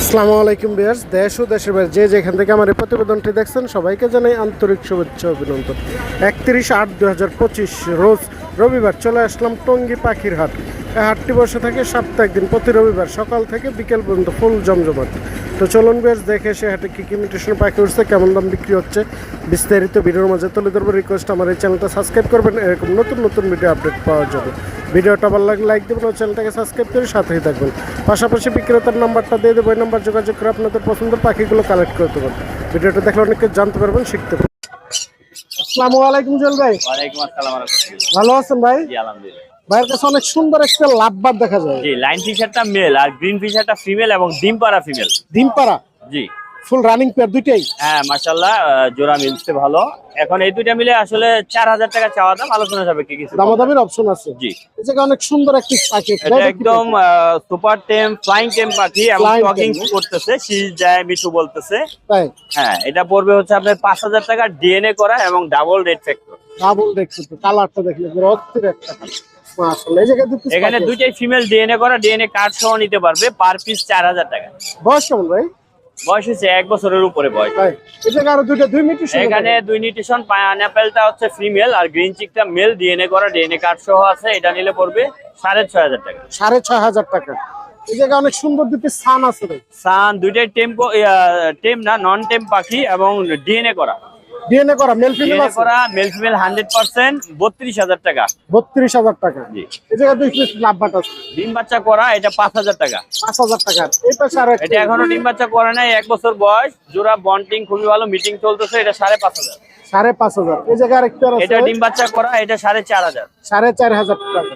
আসসালামু আলাইকুম বিয়ার্স দেশ ও দেশের বাইরে যে যেখান থেকে আমার এই প্রতিবেদনটি দেখছেন, সবাইকে জানাই আন্তরিক শুভেচ্ছা অভিনন্দন। একত্রিশ আট দু রোজ রবিবার চলে আসলাম টঙ্গী পাখির হাট। এই হাটটি বসে থাকে সপ্তাহে একদিন প্রতি রবিবার সকাল থেকে বিকেল পর্যন্ত ফুল জমজমাট। তো চলুন বেশ, দেখে সে হাটে কী কী মিউটেশন পাখি উঠছে, কেমন দাম বিক্রি হচ্ছে। বিস্তারিত ভিডিওর মাঝে তুলে ধরবো রিকোয়েস্ট আমার এই চ্যানেলটা সাবস্ক্রাইব করবেন, এরকম নতুন নতুন ভিডিও আপডেট পাওয়ার জন্য। ভিডিওটা ভালো লাগলে লাইক দেবেন ও চ্যানেলটাকে সাবস্ক্রাইব করে সাথেই থাকবেন। পাশাপাশি বিক্রেতার নাম্বারটা দিয়ে দেবো। ওই নাম্বার যোগাযোগ করে আপনাদের পছন্দের পাখিগুলো কালেক্ট করতে পারেন ভিডিওটা দেখলে অনেক জানতে পারবেন, শিখতে পারবেন। আসসালামু আলাইকুম জল ভাই। ওয়ালাইকুম আসসালাম ভালো আছেন ভাই? জি আলহামদুলিল্লাহ। ভাইয়ের কাছে অনেক সুন্দর একটা লাভবার দেখা যায়। জি লাইন ফিশারটা মেল আর গ্রিন ফিশারটা ফিমেল এবং ডিম পাড়া ফিমেল ডিমপাড়া জি। ফুল রানিং পেয়ার দুইটাই? হ্যাঁ মাশাল্লাহ আহ, জোড়া মিলছে ভালো। এখন এই দুইটা মিলে আসলে চার হাজার টাকা চাওয়া দাম আলোচনা যাবে কি কিছু দামাদামির অপশন আছে। জি। এই জায়গায় অনেক সুন্দর একটি পাখি এটা একদম সুপার টেম ফ্লাইং টেম পাখি এবং টকিং করতেছে শীষ যায় মিঠু বলতেছে। তাই? হ্যাঁ এটা পড়বে হচ্ছে আপনার পাঁচ হাজার টাকা ডিএনএ করা এবং ডাবল রেড ফ্যাক্টর ডাবল দেখছ তো কালারটা দেখলে অস্থির একটা মাশাআল্লাহ এখানে দুইটাই ফিমেল ডিএনএ করা ডিএনএ কার্ড সহ নিতে পারবে পার পিস চার হাজার টাকা। বয়স কেমন ভাই? বয়স হচ্ছে এক বছরের উপরে বয়স। এখানে দুই নিউট্রিশন পাইনাপেলটা হচ্ছে ফিমেল আর গ্রিন চিকটা মেল ডিএনএ করা। ডিএনএ কার্ড সহ আছে এটা নিলে পড়বে সাড়ে ছয় হাজার টাকা। সাড়ে ছয় হাজার টাকা। অনেক সুন্দর দুটি সান আছে সান দুইটাই টেম্পো টেম না নন টেম পাখি এবং ডিএনএ করা। ডিএনএ করা মেল ফিমেল আছে? করা মেল ফিমেল হান্ড্রেড পার্সেন্ট বত্রিশ হাজার টাকা। বত্রিশ হাজার টাকা। জি। এই জায়গায় দুই পিস লাভবাট আছে। ডিম বাচ্চা করা এটা পাঁচ হাজার টাকা। পাঁচ হাজার টাকা। এটা সাড়ে এটা এখনও ডিম বাচ্চা করে নাই এক বছর বয়স জোড়া বন্টিং খুবই ভালো মিটিং চলতেছে এটা সাড়ে পাঁচ হাজার। সাড়ে পাঁচ হাজার। এই জায়গায় আরেকটা আছে। এটা ডিম বাচ্চা করা এটা সাড়ে চার হাজার। সাড়ে চার হাজার টাকা।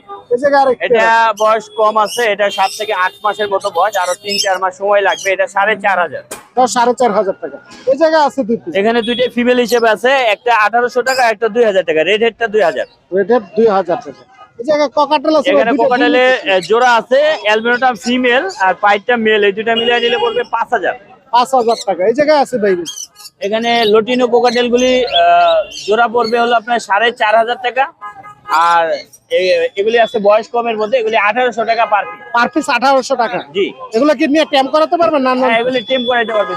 এটা বয়স কম আছে এটা সাত থেকে আট মাসের মতো বয়স আরও তিন চার মাস সময় লাগবে এটা সাড়ে চার হাজার। তাও সাড়ে চার হাজার টাকা। এই জায়গায় আছে দুই পিস এখানে দুইটা ফিমেল হিসেবে আছে একটা আঠারোশো টাকা একটা দুই হাজার টাকা। রেড হেডটা দুই হাজার। দুই হাজার টাকা। এই জায়গায় ককাটেল আছে এখানে কোকাটেলে জোড়া আছে অ্যালবিনোটা ফিমেল আর পাইটটা মেল এই দুইটা মিলিয়ে নিলে পড়বে পাঁচ হাজার। পাঁচ হাজার টাকা। এই জায়গায় আছে ভাই এখানে লটিনো কোকাটেল গুলি জোড়া পড়বে হলো আপনার সাড়ে চার হাজার টাকা। আর এগুলি আছে বয়স কমের মধ্যে এগুলি আঠারোশো টাকা পার পিস পার পিস আঠারোশো টাকা। জি। এগুলো কি নিয়ে ট্যাম্প করাতে পারবে না না হ্যাঁ এগুলি ট্যাম্প করাতে পারবে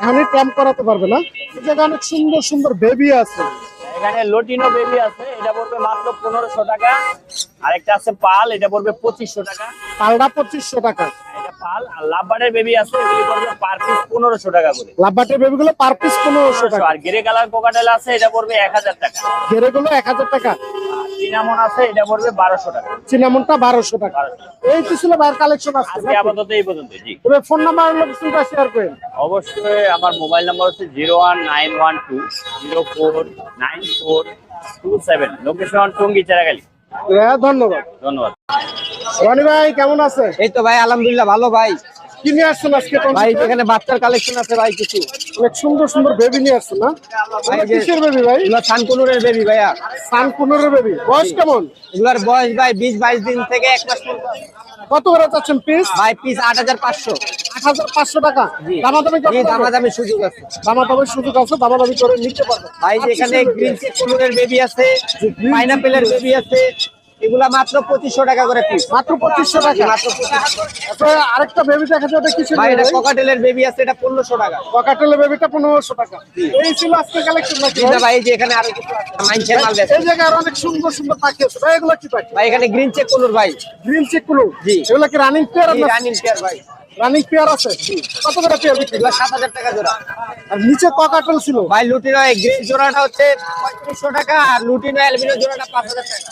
এখানে ট্যাম্প করাতে পারবে না? এখানে অনেক সুন্দর সুন্দর বেবি আছে। এখানে লটিনো বেবি আছে এটা পড়বে মাত্র পনেরোশো টাকা। আর একটা আছে পাল এটা পড়বে পঁচিশশো টাকা। পালটা পঁচিশশো টাকা। এটা পাল আর বেবি আছে এগুলি পড়বে পার পিস পনেরোশো টাকা করে। লাভবাটের বেবি গুলো পার পিস পনেরোশো টাকা। আর গ্রে কালার কোকাটেল আছে এটা পড়বে এক হাজার টাকা। এক হাজার টাকা। চিনামন আছে এটা পড়বে বারোশো টাকা। চিনামনটা বারোশো টাকা। এই তো ছিল ভাইয়ের কালেকশন আছে আজকে আপাতত এই পর্যন্ত জি। তবে ফোন নাম্বার লোকেশনটা শেয়ার করেন। অবশ্যই আমার মোবাইল নাম্বার হচ্ছে zero one nine one two zero four nine four two seven location Tongi Cheragali. হ্যাঁ ধন্যবাদ। ধন্যবাদ। রনি ভাই কেমন আছে এই তো ভাই আলহামদুলিল্লাহ ভালো ভাই। কি নিয়ে আসছেন আজকে ভাই এখানে বাচ্চার কালেকশন আছে ভাই কিছু। অনেক সুন্দর সুন্দর বেবি নিয়ে আসছেন না? কিসের বেবি ভাই? এগুলো সানকুনুরের বেবি ভাইয়া। সান পনেরো বেবি বয়স কেমন? এগুলোর বয়স ভাই বিশ বাইশ দিন থেকে এক মাস। কত করে চাচ্ছেন পিস ভাই পিস আট হাজার পাঁচশো। আট হাজার পাঁচশো টাকা। দামাদামি দামাদামি সুযোগ আছে। দামাদামির সুযোগ আছে দামাদামি করে নিতে ভাই এখানে গ্রিন বেবি আছে। পাইনাপেলের বেবি আছে। এগুলা মাত্র পঁচিশশো টাকা করে পিস মাত্র পঁচিশশো টাকা? মাত্র 2500 আরেকটা বেবি ওটা কিছু ভাই এটা ককাটেলের বেবি আছে এটা পনেরোশো টাকা। পকাটেলের বেবিটা পনেরোশো টাকা। এই ছিল আজকে কালেকশন নাকি? ভাই যে এখানে আরও কিছু মাল বেচে। এই জায়গায় অনেক সুন্দর সুন্দর পাখি আছে। ভাই এগুলো কি পাখি? ভাই এখানে গ্রিন চেক কুনুর ভাই। গ্রিন চেকগুলো জি। এগুলো কি রানিং পেয়ার রানিং পেয়ার ভাই। রানিং পেয়ার আছে? কত করে পেয়ার বিক্রি? সাত হাজার টাকা জোড়া। আর নিচে ককাটেল ছিল? ভাই লুটিনো গ্রিন জোড়াটা হচ্ছে পঁয়ত্রিশশো টাকা আর লুটিনো অ্যালবিনো জোড়াটা পাঁচ হাজার টাকা।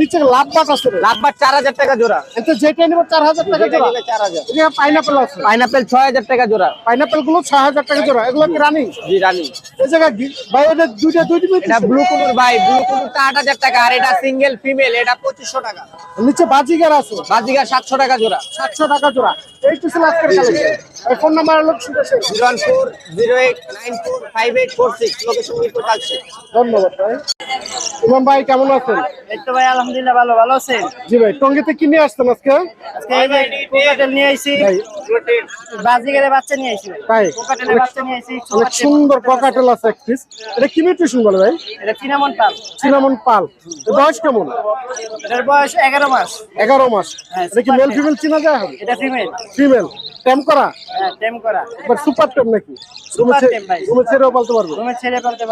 নিচে লাভ বাট আছে রে। লাভবার চার হাজার টাকা জোড়া। এতে যেটা নিব চার হাজার টাকা জোড়া। চার হাজার। পাইনাপেল আছে। পাইনাপেল ছয় হাজার টাকা জোড়া। পাইনাপেলগুলো ছয় হাজার টাকা জোড়া। এগুলো কি রানিং জি রানি এই জায়গায় ভাই এটা দুইটা দুইটা এটা ব্লু কুনুর ভাই ব্লু কুনুরটা আট হাজার টাকা। আর এটা সিঙ্গেল ফিমেল এটা পঁচিশশো টাকা। নিচে বাজিগার আছে। বাজিগার সাতশো টাকা জোড়া। সাতশো টাকা জোড়া। এই তো ছিল আজকের কালেকশন। ফোন নাম্বার শুনেছে zero one four zero eight nine four five eight four six location Mirpur ধন্যবাদ ভাই। ইমাম ভাই কেমন আছেন? এই তো ভাই আলহামদুলিল্লাহ ভালো ভালো আছেন? জি ভাই টঙ্গিতে কি নিয়ে আসছেন আজকে? আজকে এই যে নিয়ে আইছি। বাজিগারে বাচ্চা নিয়ে আইছি তাই কোকাটেলের বাচ্চা নিয়ে আইছি অনেক সুন্দর ককাটেল আছে এক পিস এটা কি নিউট্রিশন বলে ভাই? এটা চিনামন পাল। সিনামন পাল। বয়স কেমন? এটার বয়স এগারো মাস। এগারো মাস। এটা কি মেল ফিমেল চিনা যায় এটা ফিমেল ফিমেল টেম করা? হ্যাঁ টেম করা। একবার সুপার টেম নাকি? ভাই। তুমি ছেড়েও পালতে পারবে? তুমি ছেড়ে পারবে।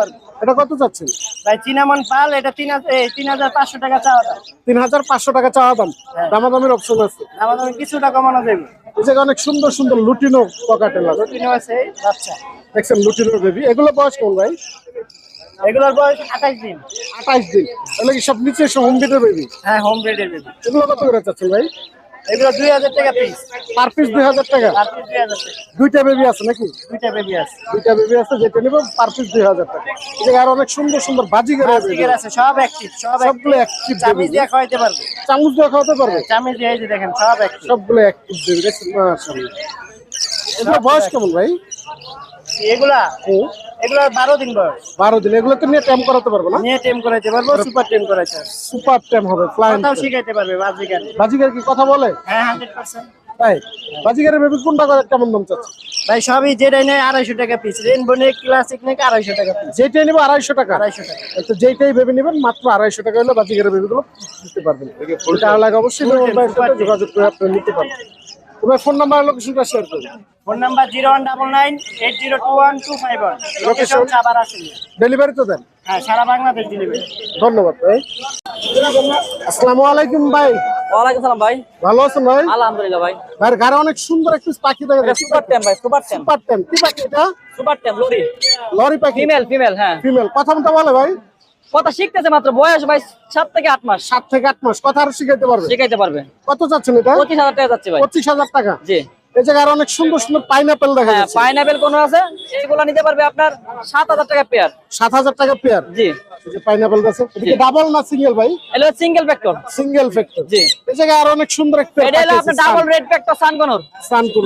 এটা কত চাচ্ছেন? ভাই চিনামন পাল এটা তিন হাজার এই, তিন হাজার পাঁচশো টাকা চাওয়া দাম। তিন হাজার পাঁচশো টাকা চাওয়া দাম। হ্যাঁ। দামাদামের অপশন আছে। আমাদের কিছুটা কমানো যাবে। এই জায়গায় অনেক সুন্দর সুন্দর লুটিনো ককাটেল আছে লুটিনো আছে আচ্ছা দেখছেন লুটিনো বেবি এগুলো বয়স কোন ভাই? এগুলোর বয়স আঠাশ দিন। আঠাইশ দিন। তাহলে কি সব নিচে সব হোম বিটের বেবি হ্যাঁ হোম ব্রিডের বেবি এগুলো কত করে চাচ্ছেন ভাই? এগুলো দুই হাজার টাকা পিস পার পিস দুই হাজার টাকা? পার পিস দুই হাজার টাকা। দুইটা বেবি আছে নাকি? দুইটা বেবি আছে। দুইটা বেবি আছে যেটা নিব পার পিস দুই হাজার টাকা। এই জায়গায় আর অনেক সুন্দর সুন্দর বাজিগার প্লাস্টিকের আছে সব অ্যাকটিভ সব সবগুলো অ্যাকটিভ বেবি দিয়ে খাওয়াতে পারবে। চামচ দিয়ে খাওয়াতে পারবে? চামচ দিয়ে এই যে দেখেন সব অ্যাকটিভ সবগুলো অ্যাকটিভ বেবি মাশাআল্লাহ। এগুলো বয়স কেমন ভাই? এগুলা? হুম, বারো দিন বয়স। বারো দিন। এগুলো তো নিয়ে ট্যাম করাতে পারব না? নিয়ে টেম করাইতে পারব সুপার টেম করাইতে সুপার ট্যাম হবে ফ্লাইং কথাও শিখাইতে পারবে বাজিকার বাজিগার কি কথা বলে? হ্যাঁ হান্ড্রেড পার্সেন্ট তাই বাজিগারের বেবি কোনটা কেমন দাম চাচ্ছে? ভাই সবই যেটাই নেয় আড়াইশো টাকা piece rainbow neck classic neck আড়াইশো টাকা পিস যেটাই নিবো আড়াইশো টাকা। আড়াইশো টাকা। তো ভেবে নেবেন মাত্র আড়াইশো টাকা হলে বাজিগারের বেবিগুলো দিতে পারবেন। এটা লাগে অবশ্যই যোগাযোগ করে আপনি নিতে পারবেন। তোমার ফোন নাম্বার লোকেশনটা শেয়ার করুন phone number zero one double nine eight zero two one two five one location চাবার আসলে ডেলিভারি তো দেন। হ্যাঁ সারা বাংলাদেশ ডেলিভারি ধন্যবাদ ভাই। আসসালামু আলাইকুম ভাই। ওয়ালাইকুম সালাম ভাই। ভালো আছেন ভাই? আলহামদুলিল্লাহ ভাই। ভাইয়ের ঘরে অনেক সুন্দর একটি পাখি দেখা যাচ্ছে। সুপার টেম ভাই সুপার টেম সুপার টেম কি পাখি এটা? Super tame lory. লরি পাখি। ফিমেল ফিমেল হ্যাঁ। ফিমেল কথা মতো বলে ভাই। কথা শিখতেছে মাত্র বয়স ভাই সাত থেকে আট মাস। সাত থেকে আট মাস কথা আর শিখাইতে পারবে? শিখাইতে পারবে। কত চাচ্ছেন এটা? পঁচিশ হাজার টাকা যাচ্ছে ভাই। পঁচিশ হাজার টাকা? জি। এই জায়গায় আর অনেক সুন্দর সুন্দর পাইনাপেল দেখা হ্যাঁ যাচ্ছে। পাইনাপেল কোন আছে? এগুলো নিতে পারবে আপনার সাত হাজার টাকা পেয়ার সাত হাজার টাকা পেয়ার জি। পাইনাপেল আছে এদিকে ডাবল না সিঙ্গেল ভাই? সিঙ্গেল ফ্যাক্টর সিঙ্গেল ফ্যাক্টর জি। এই জায়গায় আর অনেক সুন্দর একটা এটা হলো আপনার ডাবল রেড ফ্যাক্টর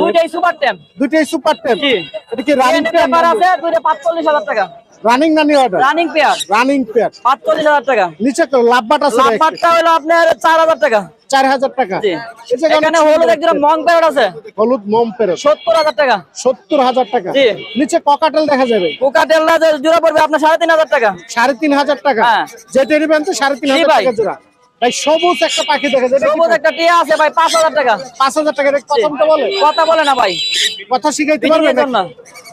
দুইটাই সুপার টেম দুইটাই সুপার টেম জি। এটা কি আছে দুইটা পাঁচচল্লিশ হাজার টাকা। রানিং না new order running pair running pair পাঁচচল্লিশ হাজার টাকা। নিচে লাভবাট আছে হলো আপনার চার হাজার টাকা। চার হাজার টাকা। জি। এখানে হলুদ একদম মং প্যারট আছে। হলুদ পেরো সত্তর হাজার টাকা। সত্তর হাজার টাকা। জি। নিচে ককাটেল দেখা যাবে। ককাটেলটা জোড়া পড়বে আপনার সাড়ে তিন হাজার টাকা। সাড়ে তিন হাজার টাকা। হ্যাঁ। যেটা নেবেন তো সাড়ে হাজার ভাই। টাকা জোড়া। ভাই সবুজ একটা পাখি দেখা যায় সবুজ একটা টিয়া আছে ভাই পাঁচ হাজার টাকা। পাঁচ হাজার টাকা এটা প্রথম তো বলে? কথা বলে না ভাই। কথা শিখাইতে পারবে।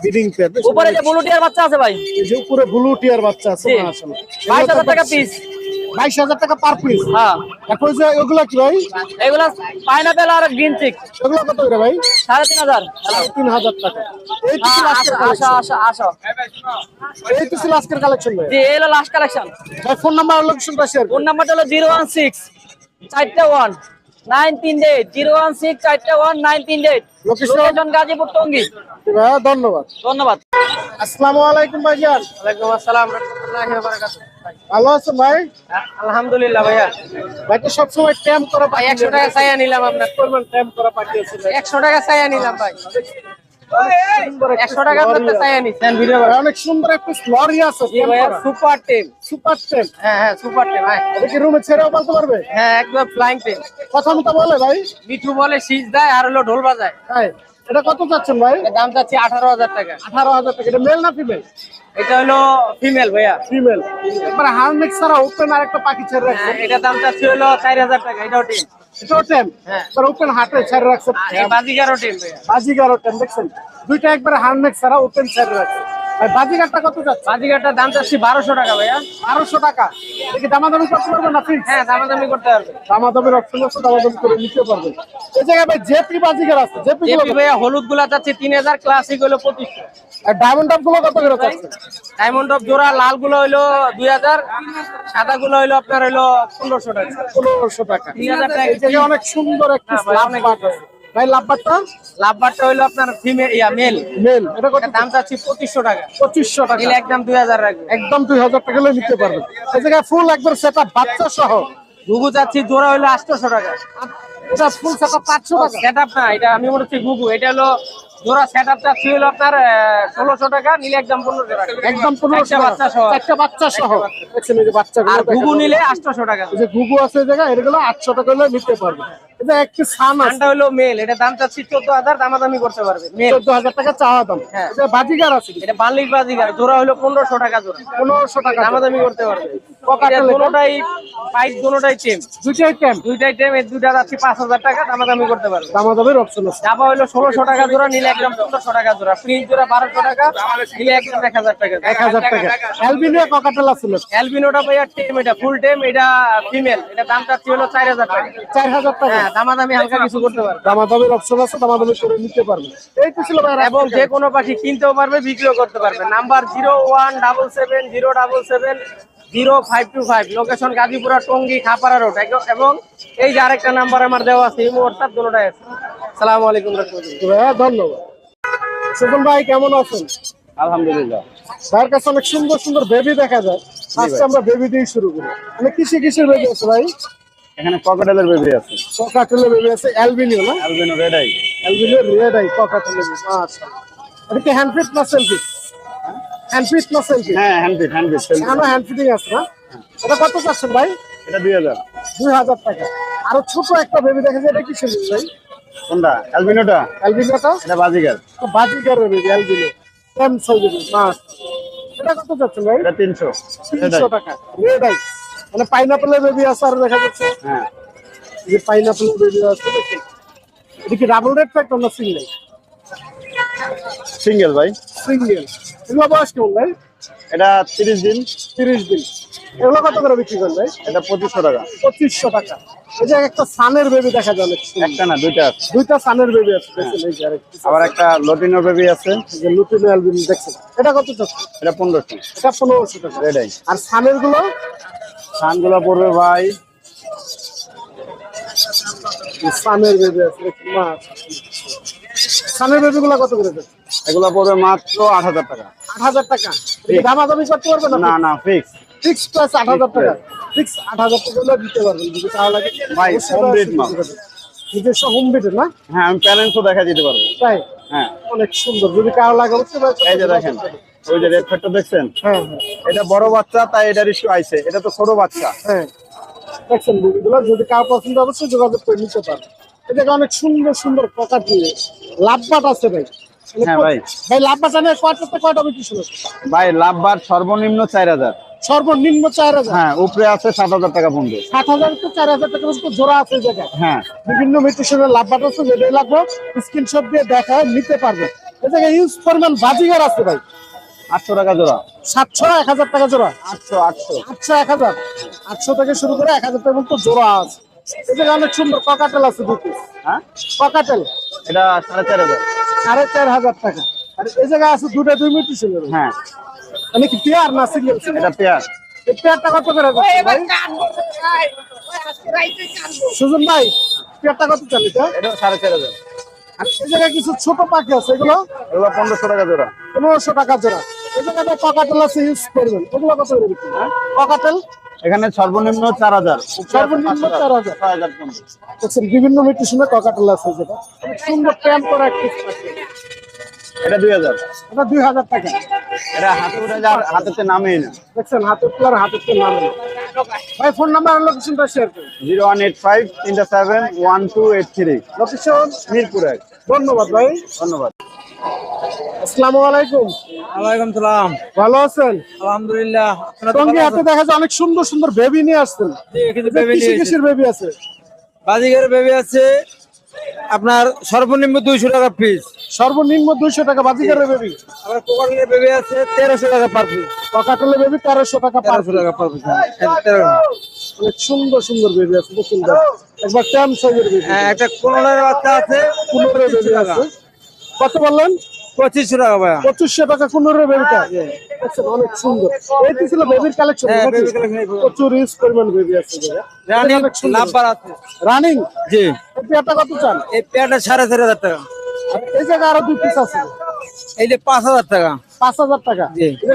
বিডিং পেয়ার উপরে যে ব্লু টিয়ার বাচ্চা আছে ভাই। যে উপরে ব্লু টিয়ার বাচ্চা আছে মাশাআল্লাহ। বাইশ এগুলো তো হাজার টাকা দেখছি। পিস বাইশ হাজার টাকা পার পিস হ্যাঁ। তারপরে যে ওগুলো কি ভাই? এগুলা পাইনাপেল আর গ্রিন চিক ওগুলো কত করে ভাই? সাড়ে তিন হাজার। সাড়ে তিন হাজার টাকা। এই তো আসো কালেকশন আসো আসো। এই তো আজকের কালেকশন ভাই। জি এই হলো লাস্ট কালেকশন ভাই ফোন নাম্বার আর লোকেশনটা শেয়ার ফোন নাম্বারটা হলো জিরো ওয়ান সিক্স চারটা ওয়ান নাইন তিন এইট জিরো ওয়ান সিক্স চারটা ওয়ান নাইন তিন eight Location? Location Gazipur Tongi. ধন্যবাদ। ধন্যবাদ। আসসালামু আলাইকুম ভাইজান ওয়ালাইকুম আসসালাম রহমতুল্লাহি ওয়া বারাকাতুহু। ভালো আছেন ভাই? আলহামদুলিল্লাহ ভাইয়া। ভাই তো সবসময় ট্যাম্প করা ভাই একশো টাকা চাইয়া নিলাম আপনার। করবেন ট্যাম্প করা পাঠিয়েছে। একশো টাকা চাইয়া নিলাম ভাই। টাকা ভিডিও অনেক সুন্দর একটা লরি আছে ভাইয়া সুপার টেম সুপার ট্যাম্প হ্যাঁ হ্যাঁ সুপার টেম হ্যাঁ এটা কি রুমে ছেড়েও বলতে পারবে? হ্যাঁ একদম ফ্লাইং টেম কথা মতো বলে ভাই। মিঠু বলে শীষ দেয় আর হলো ঢোল বাজায়। এটা কত চাচ্ছেন ভাই? দাম চাচ্ছি আঠারো হাজার টাকা। আঠারো হাজার টাকা। এটা মেল না ফিমেল এটা হলো ফিমেল ভাইয়া। ফিমেল একবার ছাড়া ওপেন আর একটা পাখি ছেড়ে রাখছে। হ্যাঁ দাম চাচ্ছি হলো চার হাজার টাকা। এটাও টিম এটাও ট্যাম্প হ্যাঁ। একবার ওপেন হাটে ছেড়ে রাখছে। এই বাজিগারও টিম ভাইয়া বাজিগারও ট্যাম্প দেখছেন? দুইটা একবার হার্মিক ছাড়া ওপেন ছেড়ে রাখছে। বাজিগারটা কত যাচ্ছে? দাম চাচ্ছি বারোশো টাকা ভাইয়া। বারোশো টাকা। দেখি দামাদামি করতে পারবেন হ্যাঁ দামাদামি করতে পারবে দামাদামির অপশন আছে দামাদামি করে নিতে পারবেন। এই জায়গায় ভাই জেপি বাজিগার আছে। জেপি জেপি ভাইয়া হলুদগুলা যাচ্ছে তিন হাজার ক্লাসিক হলো পঁচিশশো আর ডায়মন্ড ডাবগুলো কত করে চাচ্ছে ডায়মন্ড জোড়া লালগুলো হইল দুই হাজার সাদা গুলো হইল আপনার হইল পনেরোশো টাকা। পনেরোশো টাকা। তিন হাজার টাকা। অনেক সুন্দর একটি হ্যাঁ লাভ আছে। ভাই লাভবারটা লাভবারটা হইল আপনার ফিমেল ইয়া মেল মেল এটা কত? দাম চাচ্ছি পঁচিশশো টাকা। পঁচিশশো টাকা। নিলে একদম দুই হাজার রাখবে। একদম দুই হাজার টাকা হলে নিতে পারবেন এই জায়গায় ফুল একবার সেটা বাচ্চা সহ। ঘুঘু চাচ্ছি জোড়া হইল আটশোশো টাকা। এটা ফুল সেটা পাঁচশো টাকা। সেট আপ না এটা আমি মনে হচ্ছে ঘুঘু। এটা হলো জোড়া সেট আপ চাচ্ছি হলো আপনার ষোলোশো টাকা নিলে একদম পনেরোশো টাকা। একদম পনেরোশো একটা বাচ্চা সহ। একটা বাচ্চা সহ। দেখছেন এই যে বাচ্চাগুলো আর যাচ্ছে। নিলে আটশোশো টাকা। এই যে ঘুঘু আছে এই জায়গায় এগুলো আটশো টাকা হলে নিতে পারবে। এটা একটি সান আছে। হলো মেল এটা দাম চাচ্ছি চোদ্দ হাজার দামাদামি করতে পারবে মেল চোদ্দ হাজার টাকা চাওয়া দাম। হ্যাঁ। এটা বাজিগার আছে এটা বার্লিক বাজিগার জোড়া হলো পনেরোশো টাকা জোড়া। পনেরোশো টাকা। দামাদামি করতে পারবে। এটা? দুটোটাই পাইপ দুটোটাই টেম দুইটাই ক্যাম্প দুইটাই টেম এর দুইটা যাচ্ছি পাঁচ হাজার টাকা দামাদামি করতে পারবে। দামাদামের অপশন আছে। হলো ষোলোশো টাকা জোড়া নিলে একদম পনেরোশো টাকা জোড়া। ফ্রিজ জোড়া বারোশো টাকা নিলে একদম এক হাজার টাকা এক হাজার টাকা। অ্যালবিনিয়া ককাটেল আছে অ্যালবিনোটা ভাইয়া টেম এটা ফুল টেম এটা ফিমেল এটা দাম চাচ্ছি হলো চার হাজার টাকা। চার হাজার টাকা। হ্যাঁ দামাদামি হালকা কিছু করতে পারবে। দামাদামের অপশন আছে দামাদামি করে নিতে পারবে। এই তো ছিল ভাই এবং যে কোনো পাখি কিনতেও পারবে বিক্রিও করতে পারবে। Number zero one double seven zero double seven zero five two five. Location Gazipura Tongi Khapara road এবং এই যে আরেকটা নাম্বার আমার দেওয়া আছে এই মুহূর্তে দুটোটাই আছে। সালাম আলাইকুম রহমতুল্লাহ। ধন্যবাদ। সুজন ভাই কেমন আছেন? আলহামদুলিল্লাহ। ভাইয়ের কাছে অনেক সুন্দর সুন্দর বেবি দেখা যায়। আজকে আমরা বেবি দিয়ে শুরু করি। মানে কিসে কিসের বেবি আছে ভাই? এখানে ককাটেলের বেবি আছে। ককাটেলের বেবি আছে অ্যালবিনিও না? Albino red eye albino red eye ককাটেলের baby আচ্ছা। এটা কি হ্যান্ড ফিট না সেলফি হ্যান্ড ফিট না সেলফি হ্যাঁ হ্যান্ডপিট হ্যান্ডপিট এখানে হ্যান্ড ফিটিং আছে না? এটা কত চাচ্ছেন ভাই? এটা দুই হাজার। দুই হাজার টাকা। আরও ছোট একটা বেবি দেখা যায় এটা কিসের বেবি ভাই? কোনটা? অ্যালবিনোটা অ্যালবিনিওটা এটা বাজিগার। বাজিকারের বেবি অ্যালবিনিও এম সাইজের মাছ এটা কত চাচ্ছেন ভাই? এটা তিনশো। তিনশো টাকা। রেড আই মানে পাইনাপেলের বেবি আছে আর দেখা যাচ্ছে। হ্যাঁ। এই যে পাইনাপেলের বেবি আছে এটা কি ডাবল রেড ফ্যাক্টর না সিঙ্গেল সিঙ্গেল ভাই। সিঙ্গেল এগুলো বয়স কেমন ভাই? এটা তিরিশ দিন। তিরিশ দিন। এগুলো কত করে বিক্রি ভাই? এটা পঁচিশশো টাকা। পঁচিশশো টাকা। এই যে একটা সানের বেবি দেখা সুন্দর। একটা না দুইটা আছে। দুইটা সানের বেবি আছে দেখছেন এই যে আরেকটা। আবার একটা লটিনো বেবি আছে। যে লুটিনো অ্যালবিন দেখছেন? এটা কত চাচ্ছে এটা পনেরোশো। এটা পনেরোশো টাকা। আই আর সানেরগুলো ধানগুলো পড়বে ভাই। সানের বেবি মাছ। সানের বেবি গুলো কত করে এগুলো পড়বে মাত্র আট হাজার টাকা। আট হাজার টাকা? দামাদামি করতে পারবে না না না ফিক্স ফিক্স প্রাইস আট হাজার টাকা। ফিক্স আট হাজার টাকা দিতে পারবেন যদি তাহলে লাগে ভাই, breed মাল। নিজস্ব হোম বিটের না? হ্যাঁ আমি প্যারেন্টসও দেখা দিতে পারব। তাই? হ্যাঁ। অনেক সুন্দর। যদি কারও লাগে এই যে দেখেন। ওই যে রেড ফ্যাক্টর দেখছেন? হ্যাঁ হ্যাঁ। এটা বড় বাচ্চা তাই এটার ইস্যু আইছে এটা তো ছোট বাচ্চা। হ্যাঁ। দেখছেন মুভিগুলো যদি কারও পছন্দ অবশ্যই যোগাযোগ করে নিতে পারেন। এটাকে অনেক সুন্দর সুন্দর প্রকার দিয়ে লাভবাট আছে ভাই। হ্যাঁ, ভাই। ভাই লাভবাট আনে কয়টাতে কয়টা বিক্রি শুরু ভাই লাভবার সর্বনিম্ন চার হাজার। সর্বনিম্ন চার হাজার? হ্যাঁ উপরে আছে সাত হাজার টাকা পর্যন্ত। সাত হাজার তো চার হাজার টাকা পর্যন্ত জোড়া আছে জায়গায়। হ্যাঁ। বিভিন্ন মিউটেশনের লাভবাট আছে যেটাই লাগবে স্ক্রিনশট দিয়ে দেখা নিতে পারবে। জায়গায় ইউজ পরিমাণ বাজিগার আছে ভাই। আটশো টাকা জোড়া। সাতশো এক হাজার টাকা জোড়া? আটশো আটশো। আটশো এক হাজার? আটশো থেকে শুরু করে এক হাজার টাকা পর্যন্ত জোড়া আছে। এই জায়গায় অনেক সুন্দর ককাটেল আছে দুটি হ্যাঁ? ককাটেল এটা সাড়ে চার হাজার। সাড়ে চার হাজার টাকা। আর এই জায়গায় আছে দুটা দুই মিউটেশনের হ্যাঁ। মানে কি পেয়ার না সিঙ্গেল এটা পেয়ার। এই পেয়ারটা কত করে সুজন ভাই পেয়ারটা কত চালিত এটা সাড়ে চার হাজার। আর এই জায়গায় কিছু ছোট পাখি আছে এগুলো? এগুলো পনেরোশো টাকা জোড়া। পনেরোশো টাকা জোড়া। আছে ইউজ করবেন। ওগুলো কত করে বিক্রি? হয়? এখানে সর্বনিম্ন চার হাজার। সর্বনিম্ন 4,000 ছয় হাজার দেখছেন বিভিন্ন মিউটেশনে ককাটেল আছে যেটা। সুন্দর ট্যাম্প করা একটা এটা দুই হাজার। এটা দুই হাজার টাকা। এটা হাতে উঠে যাওয়ার হাতেতে নামেই না। দেখছেন হাতের হাতের ভাই ফোন নাম্বার আর লোকেশনটা শেয়ার করুন। জিরো ওয়ান এইট ফাইভ তিনটা seven one two eight three. Location Mirpur এক। ধন্যবাদ ভাই। ধন্যবাদ। আসসালামু আলাইকুম। ওয়ালাইকুম সালাম। ভালো আছেন? আলহামদুলিল্লাহ টঙ্গি হাতে দেখা যায় অনেক সুন্দর সুন্দর বেবি নিয়ে আসছেন। কিসের বেবি আছে? বেবি আছে আপনার সর্বনিম্ন দুইশো টাকা পিস সর্বনিম্ন দুইশো টাকা বাজিকারের বেবি কোকাটেলের বেবি আছে তেরোশো টাকা পার পিস ককাটেলের বেবি তেরোশো টাকা পার তেরোশো টাকা পার পিস অনেক সুন্দর সুন্দর বেবি আছে। একবার ট্যাম সাইজের বেবি হ্যাঁ একটা কোনোটার বাচ্চা আছে বেবি আছে। কত বললেন? পঁচিশশো টাকা ভাইয়া। পঁচিশশো টাকা পনেরো বেবিটা দেখছেন অনেক সুন্দর। এইটি ছিল বেবির কালেকশন হ্যাঁ, প্রচুর ইউজ বেবি আছে রানিং সুন্দর আছে। রানিং? জি। এই পেয়ারটা কত চান? এই পেয়ারটা সাড়ে চার হাজার টাকা। এই জায়গায় আরও দুই পিস আছে। এই যে পাঁচ হাজার টাকা। পাঁচ হাজার টাকা?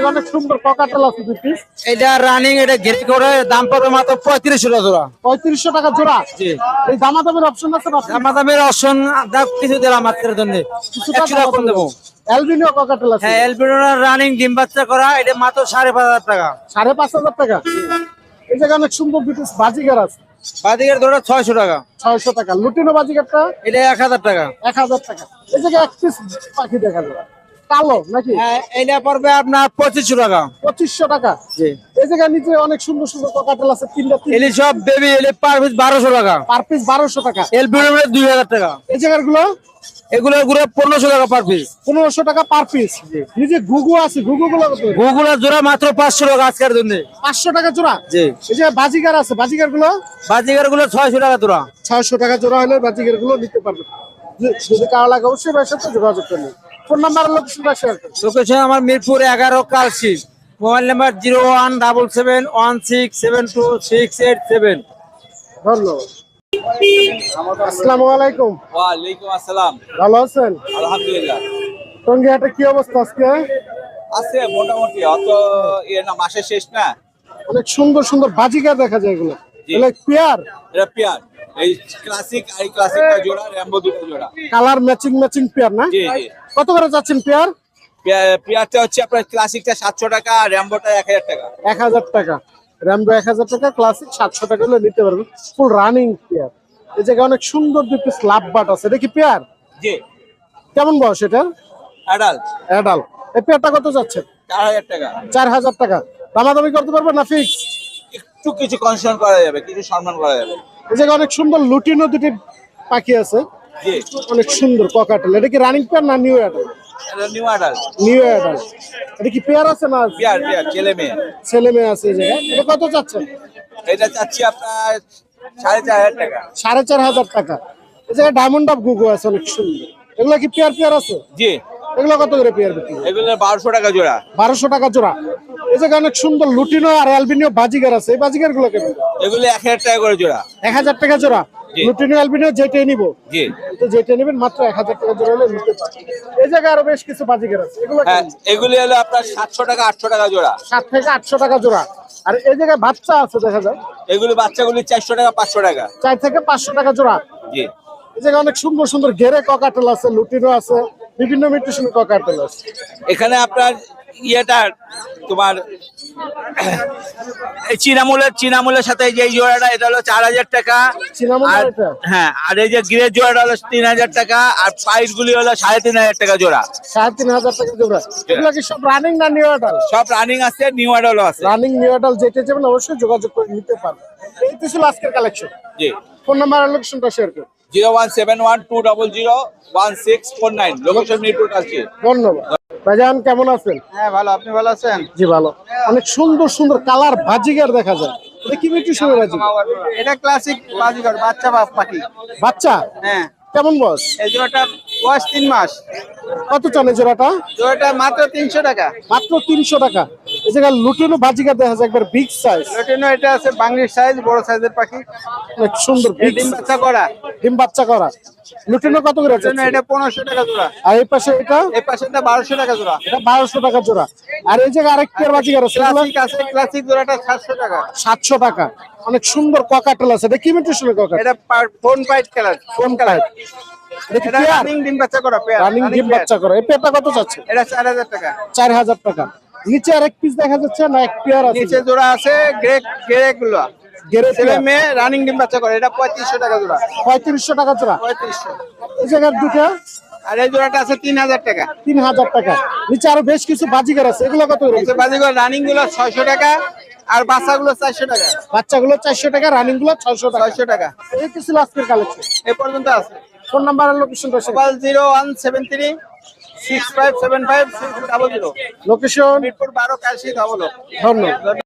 অনেক সুন্দর ককাটেল আছে দুই পিস এটা রানিং এটা ঘেরে করে দাম পাবে মাত্র পঁয়ত্রিশশো টাকা জোড়া। পঁয়ত্রিশশো টাকা জোড়া? জি। এই দামাদামের অপশন আছে না? আমাদের অপশন কিছু দিলাম মাত্র জন্য। কিছুটা একশো টাকা কম দেবো। অ্যালবিনিও ককাটেল আছে। হ্যাঁ এলবিনোর রানিং ডিম বাচ্চা করা এটা মাত্র সাড়ে পাঁচ হাজার টাকা। সাড়ে পাঁচ হাজার টাকা? এই জায়গায় অনেক সুন্দর দুই পিস বাজিগার আছে। বাদিকের ধরো ছয়শো টাকা। ছয়শো টাকা। লুটিনো বাজিকারটা এটা এক হাজার টাকা। এক হাজার টাকা। এই জায়গায় এক পিস পাখি দেখা যায়। কালো নাকি? হ্যাঁ এটা পড়বে আপনার পঁচিশশো টাকা। পঁচিশশো টাকা। জি। এই জায়গায় নিচে অনেক সুন্দর সুন্দর ককাটেল আছে তিনটা এলি সব বেবি এলি পার পিস বারোশো টাকা। পার পিস বারোশো টাকা। এলবিনোর দুই হাজার টাকা। এই জায়গাগুলো? এগুলো ঘুরে পনেরোশো টাকা পার পিস পনেরোশো টাকা পার পিস নিজে ঘুঘু আছে ঘুঘু গুলো কত? গুগুলার জোড়া মাত্র পাঁচশো টাকা আজকের জন্য পাঁচশো টাকা জোড়া? জি। এই যে বাজিগার আছে বাজিগারগুলো গুলো ছয়শো টাকা জোড়া। ছয়শো টাকা জোড়া হলে বাজিগারগুলো নিতে পারবে। যদি কারও লাগে অবশ্যই সাথে যোগাযোগ করবেন ফোন নাম্বার লোকেশনটা শেয়ার করুন লোকেশন আমার মিরপুর এগারো Kalshi. Mobile number zero one double seven one six seven two six eight seven. ধন্যবাদ। আসসালামু আলাইকুম। ওয়ালাইকুম আসসালাম। ভালো আছেন? আলহামদুলিল্লাহ। কি অবস্থা আজকে? আছে মোটামুটি অত ইয়ে না মাসের শেষ না। অনেক সুন্দর সুন্দর বাজিকার দেখা যায়। এগুলো। পেয়ার? এটা পেয়ার। এই ক্লাসিক আর এই ক্লাসিকটা জোড়া র্যাম্বো দুটো জোড়া। কালার ম্যাচিং ম্যাচিং পেয়ার না? জি জি। কত করে যাচ্ছেন পেয়ার পেয়ার- পেয়ারটা হচ্ছে আপনার ক্লাসিকটা সাতশো টাকা আর র্যাম্বোটা এক হাজার টাকা। এক হাজার টাকা। র্যামবো এক হাজার টাকা ক্লাসিক সাতশো টাকা হলে নিতে পারবেন। ফুল রানিং পেয়ার এই জায়গায় অনেক সুন্দর দুটো স্ল্যাব বাট আছে। এটা কি পেয়ার জি। কেমন বয়স এটার অ্যাডাল্ট অ্যাডাল এই পেয়ারটা কত যাচ্ছে? চার হাজার টাকা। চার হাজার টাকা। দামাদামি করতে পারবেন না ফিক্স একটু কিছু কনসার্ন করা যাবে কিছু সম্মান করা যাবে। এই জায়গায় অনেক সুন্দর লুটিনো দুটি পাখি আছে। অনেক সুন্দর ককাটেল এটা কি রানিং পেয়ার না নিউ নিউ অ্যাডাল্ট নিউ এটা কি পেয়ার আছে না পেয়ার পেয়ার ছেলে মেয়ে। ছেলে মেয়ে আছে এই জায়গায়। এটা কত যাচ্ছে এটা চাচ্ছি আপনার সাড়ে চার হাজার টাকা। সাড়ে চার হাজার টাকা। এই জায়গায় ডায়মন্ড অফ গুগু আছে অনেক সুন্দর। এগুলো কি পেয়ার পেয়ার আছে? জি। এগুলো কত করে পেয়ার বিক্রি এগুলো বারোশো টাকা জোড়া। বারোশো টাকা জোড়া। এই জায়গায় অনেক সুন্দর লুটিনো আর অ্যালবিনিও বাজিগার আছে। এই বাজিগারগুলো কেমন এগুলো এক হাজার টাকা করে জোড়া। এক হাজার টাকা জোড়া। জি। লুটিনো অ্যালবিনিও যেটাই নিবো। জি। তো নেবেন মাত্র এক হাজার টাকা জোড়া হলে নিতে পারবেন। এই জায়গায় আরও বেশ কিছু বাজিগার আছে। এগুলো হ্যাঁ এগুলি হলো আপনার সাতশো টাকা আটশো টাকা জোড়া। সাত থেকে আটশো টাকা জোড়া। আর এই জায়গায় বাচ্চা আছে দেখা যায়। এগুলি বাচ্চাগুলি চারশো টাকা পাঁচশো টাকা। চার থেকে পাঁচশো টাকা জোড়া। জি। এই জায়গায় অনেক সুন্দর সুন্দর গেরে ককাটেল আছে লুটিনো আছে বিভিন্ন মিউটেশন ককাটেল আছে। এখানে আপনার ইয়েটা তোমার এই চিনামূলের চিনামূলের সাথে যে জোড়াটা এটা হলো চার হাজার টাকা। আর হ্যাঁ আর এই যে গ্রে জোড়াটা হলো তিন হাজার টাকা আর পাইস গুলি হলো সাড়ে তিন হাজার টাকা জোড়া। সাড়ে তিন হাজার টাকা জোড়া। এগুলো কি সব রানিং না নিউ অ্যাডাল সব রানিং আছে নিউ মডেলও আছে। রানিং নিউ অ্যাডাল যেতে যাবেন অবশ্যই যোগাযোগ করে নিতে পারবেন। এই তো ছিল আজকের কালেকশন জি। ফোন নাম্বার আর লোকেশনটা শেয়ার করুন। Zero one seven one two double zero one six four nine. Location Mirpur কাছে ধন্যবাদ। ভাইজান কেমন আছেন? হ্যাঁ ভালো। আপনি ভালো আছেন? জি ভালো। অনেক সুন্দর সুন্দর কালার ভাজিগার দেখা যায়। এটা কি মিউটেশনের ভাজিগার এটা ক্লাসিক বাজিঘর বাচ্চা বাপ পাখি। বাচ্চা? হ্যাঁ। কেমন বয়স? এই জোড়াটা বয়স তিন মাস। কত চলে জোড়াটা? জোড়াটা মাত্র তিনশো টাকা। মাত্র তিনশো টাকা। এই জায়গায় লুটেনো বাজিগার দেখা যায় একবার বিগ সাইজ লটিনো এটা আছে বাংলির সাইজ বড় সাইজের পাখি। অনেক সুন্দর ডিম বাচ্চা করা। ডিম বাচ্চা করা। লুটেনো কত করে লটিনো এটা পনেরোশো টাকা জোড়া। আর এই পাশে এটা? এই পাশেটা বারোশো টাকা জোড়া। এটা বারোশো টাকা জোড়া। আর এই জায়গায় আরেক পেয়ার বাজিগার আছে ক্লাসিক আছে ক্লাসিক জোড়াটা সাতশো টাকা। সাতশো টাকা। অনেক সুন্দর ককাটেল আছে। এটা কি মিউটেশনের ককাটেল এটা ফোন পাইট খেলার কোন কালার এটা রানিং ডিম বাচ্চা করা পেয়ার রানিং ডিম বাচ্চা করে। এই পেয়ারটা কত যাচ্ছে? এটা চার হাজার টাকা। চার হাজার টাকা। নিচে আরেক পিস দেখা যাচ্ছে না এক পেয়ার আছে? নিচে জোড়া আছে গ্রে গ্রে গুলো ছেলে মেয়ে রানিং ডিম বাচ্চা করে এটা পঁয়ত্রিশশো টাকা জোড়া। পঁয়ত্রিশশো টাকা জোড়া। পঁয়ত্রিশশো। এই জায়গার দুটা? আর এই জোড়াটা আছে তিন হাজার টাকা। তিন হাজার টাকা। নিচে আরও বেশ কিছু বাজিগার আছে এগুলো কত বাজিগুলো রানিংগুলো ছয়শো টাকা আর বাচ্চাগুলো চারশো টাকা। বাচ্চাগুলো চারশো টাকা রানিংগুলো ছয়শো টাকা। ছয়শো টাকা। এই ছিল আজকের কালেকশন এ পর্যন্ত আছে। ফোন নাম্বার আর লোকেশনটা zero one seven three six five seven five six double zero location Mirpur বারো কাশি ধন্যবাদ